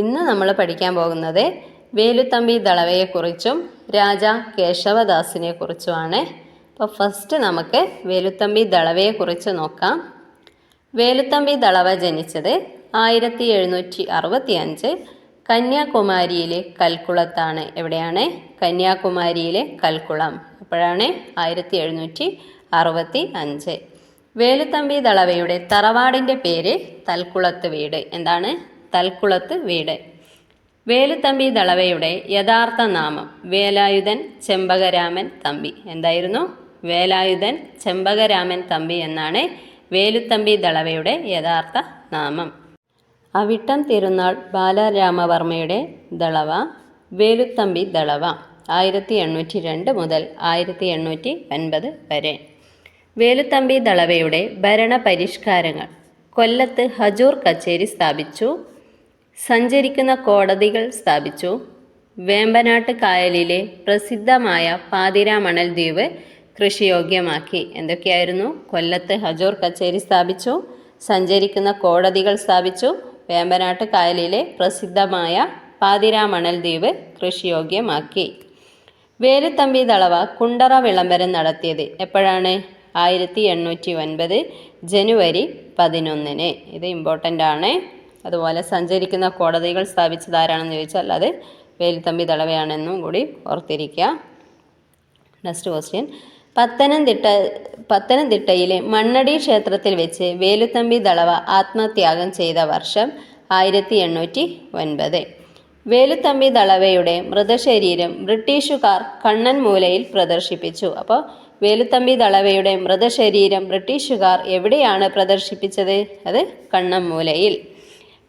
ഇന്ന് നമ്മൾ പഠിക്കാൻ പോകുന്നത് വേലുത്തമ്പി ദളവയെക്കുറിച്ചും രാജ കേശവദാസിനെ കുറിച്ചുമാണ് അപ്പോൾ ഫസ്റ്റ് നമുക്ക് വേലുത്തമ്പി ദളവയെക്കുറിച്ച് നോക്കാം. വേലുത്തമ്പി ദളവ ജനിച്ചത് ആയിരത്തി എഴുന്നൂറ്റി അറുപത്തി അഞ്ച് കന്യാകുമാരിയിലെ കൽക്കുളത്താണ്. എവിടെയാണ്? കന്യാകുമാരിയിലെ കൽക്കുളം. അപ്പോഴാണ് ആയിരത്തി എഴുന്നൂറ്റി അറുപത്തി അഞ്ച് വേലുത്തമ്പി ദളവയുടെ തറവാടിന്റെ പേര് തൽക്കുളത്ത് വീട്. എന്താണ്? തൽക്കുളത്ത് വീട്. വേലുത്തമ്പി ദളവയുടെ യഥാർത്ഥ നാമം വേലായുധൻ ചെമ്പകരാമൻ തമ്പി. എന്തായിരുന്നു? വേലായുധൻ ചെമ്പകരാമൻ തമ്പി എന്നാണ് വേലുത്തമ്പി ദളവയുടെ യഥാർത്ഥ നാമം. അവിട്ടം തിരുനാൾ ബാലരാമവർമ്മയുടെ ദളവ വേലുത്തമ്പി ദളവ ആയിരത്തി എണ്ണൂറ്റി രണ്ട് മുതൽ ആയിരത്തി എണ്ണൂറ്റി ഒൻപത് വരെ. വേലുത്തമ്പി ദളവയുടെ ഭരണ പരിഷ്കാരങ്ങൾ കൊല്ലത്ത് ഹജൂർ കച്ചേരി സ്ഥാപിച്ചു. സഞ്ചരിക്കുന്ന കോടതികൾ സ്ഥാപിച്ചു. വേമ്പനാട്ട് കായലിലെ പ്രസിദ്ധമായ പാതിരാമണൽ ദ്വീപ് കൃഷിയോഗ്യമാക്കി. എന്തൊക്കെയായിരുന്നു? കൊല്ലത്ത് ഹജൂർ കച്ചേരി സ്ഥാപിച്ചു. സഞ്ചരിക്കുന്ന കോടതികൾ സ്ഥാപിച്ചു. വേമ്പനാട്ട് കായലിലെ പ്രസിദ്ധമായ പാതിരാമണൽ ദ്വീപ് കൃഷിയോഗ്യമാക്കി. വേലുത്തമ്പി ദളവ കുണ്ടറ വിളംബരം നടത്തിയത് എപ്പോഴാണ്? ആയിരത്തി എണ്ണൂറ്റി ഒൻപത് ജനുവരി പതിനൊന്നിന്. ഇത് ഇമ്പോർട്ടന്റ് ആണ്. അതുപോലെ സഞ്ചരിക്കുന്ന കോടതികൾ സ്ഥാപിച്ചത് ആരാണെന്ന് ചോദിച്ചാൽ അത് വേലുത്തമ്പി ദളവയാണെന്നും കൂടി ഓർത്തിരിക്കുക. നെക്സ്റ്റ് ക്വസ്റ്റ്യൻ പത്തനംതിട്ട പത്തനംതിട്ടയിലെ മണ്ണടി ക്ഷേത്രത്തിൽ വെച്ച് വേലുത്തമ്പി ദളവ ആത്മത്യാഗം ചെയ്ത വർഷം ആയിരത്തി എണ്ണൂറ്റി ഒൻപത് വേലുത്തമ്പി ദളവയുടെ മൃതശരീരം ബ്രിട്ടീഷുകാർ കണ്ണൻ മൂലയിൽ പ്രദർശിപ്പിച്ചു. അപ്പോൾ വേലുത്തമ്പി ദളവയുടെ മൃതശരീരം ബ്രിട്ടീഷുകാർ എവിടെയാണ് പ്രദർശിപ്പിച്ചത്? അത് കണ്ണമ്മൂലയിൽ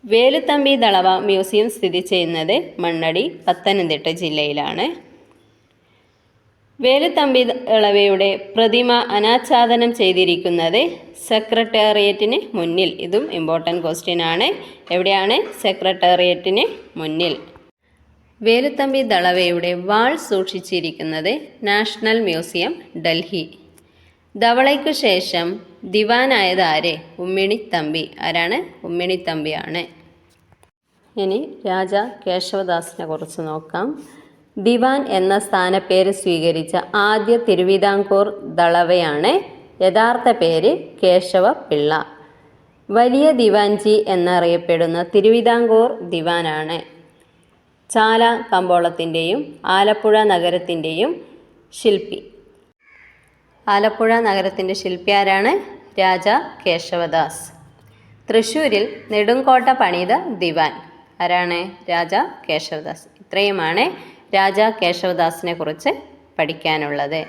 വേലുത്തമ്പി ദളവ മ്യൂസിയം സ്ഥിതി ചെയ്യുന്നത് മണ്ണടി പത്തനംതിട്ട ജില്ലയിലാണ്. വേലുത്തമ്പി ദളവയുടെ പ്രതിമ അനാച്ഛാദനം ചെയ്തിരിക്കുന്നത് സെക്രട്ടേറിയറ്റിന് മുന്നിൽ. ഇതും ഇമ്പോർട്ടന്റ് ക്വസ്റ്റ്യൻ ആണ്. എവിടെയാണ് സെക്രട്ടേറിയറ്റിന് മുന്നിൽ? വേലുത്തമ്പി ദളവയുടെ വാൾ സൂക്ഷിച്ചിരിക്കുന്നത് നാഷണൽ മ്യൂസിയം ഡൽഹി. ധവളയ്ക്കു ശേഷം ദിവാനായത് ആര് ഉമ്മിണിത്തമ്പി. ആരാണ്? ഉമ്മിണിത്തമ്പിയാണ്. ഇനി രാജ കേശവദാസിനെ കുറിച്ച് നോക്കാം. ദിവാൻ എന്ന സ്ഥാനപ്പേര് സ്വീകരിച്ച ആദ്യ തിരുവിതാംകൂർ ദളവയാണ്. യഥാർത്ഥ പേര് കേശവ പിള്ള വലിയ ദിവാൻജി എന്നറിയപ്പെടുന്ന തിരുവിതാംകൂർ ദിവാനാണ്. ചാല കമ്പോളത്തിന്റെയും ആലപ്പുഴ നഗരത്തിന്റെയും ശില്പി. ആലപ്പുഴ നഗരത്തിന്റെ ശില്പിയാരാണ് രാജ കേശവദാസ്. തൃശ്ശൂരിൽ നെടുങ്കോട്ട പണിത ദിവാൻ. ആരാണ് രാജ കേശവദാസ്? ഇത്രയുമാണ് രാജ കേശവദാസിനെ കുറിച്ച് പഠിക്കാനുള്ളത്.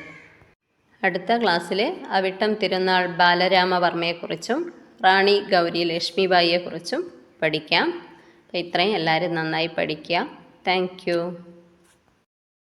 അടുത്ത ക്ലാസ്സിൽ അവിട്ടം തിരുനാൾ ബാലരാമവർമ്മയെക്കുറിച്ചും റാണി ഗൗരി ലക്ഷ്മിബായിയെക്കുറിച്ചും പഠിക്കാം. അപ്പോൾ ഇത്രയും എല്ലാവരും നന്നായി പഠിക്കുക. താങ്ക്